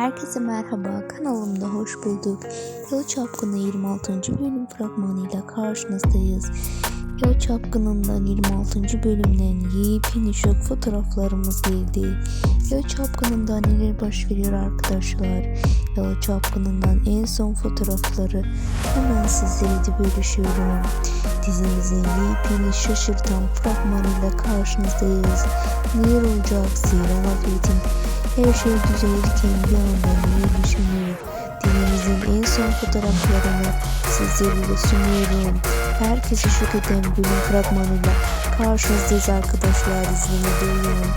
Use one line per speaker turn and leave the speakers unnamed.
Herkese merhaba, kanalımda hoş bulduk. Yalı Çapkını 26. bölüm fragmanıyla karşınızdayız. Yalı Çapkını'ndan 26. bölümden yepyeni şok fotoğraflarımız geldi. Yalı Çapkını'nda neler baş veriyor arkadaşlar? Yalı Çapkını'ndan en son fotoğrafları hemen sizlere de bölüşüyorum. Dizimizin yepyeni şaşırtan fragmanıyla karşınızdayız. Neler olacak? Zira Afet'in her şey düzelirken bir anda neler düşünüyor? Dinimizin en son fotoğraflarını sizlerle sunuyorum. Herkesi şok eden bölüm fragmanıyla karşınızdayız arkadaşlar. İzlemede olun.